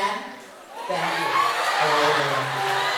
understand thank you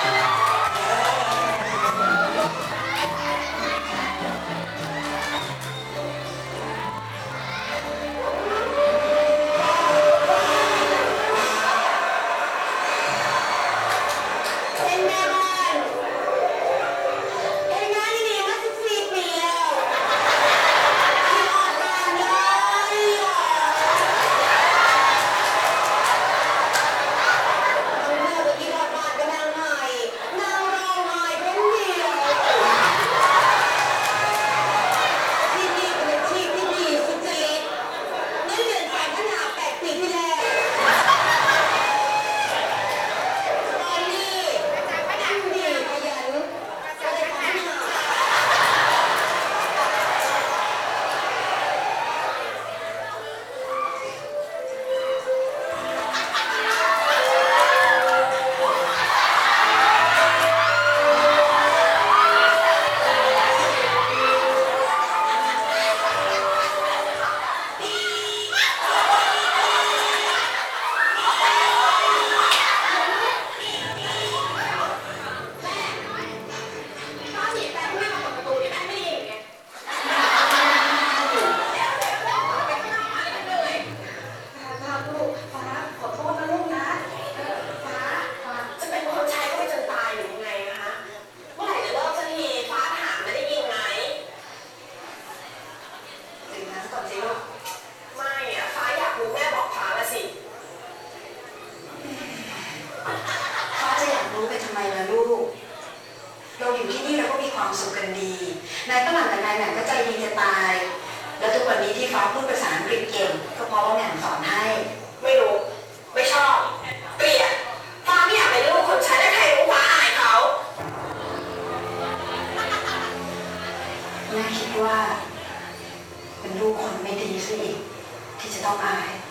เราอยู่ที่นี่เราก็มีความสุขกันดี นายฝรั่งกับนายแหม่มก็ใจดีจะตาย แล้วทุกวันนี้ที่ฟ้าพูดภาษาอังกฤษเก่งก็เพราะว่าแหม่มสอนให้ ไม่รู้ ไม่ชอบ เกลียดฟ้าไม่อยากเป็นลูกคนใช้และใครรู้ฟ้าอายเขา แม่คิดว่า เป็นลูกคนไม่ดีซะอีกที่จะต้องอายฟ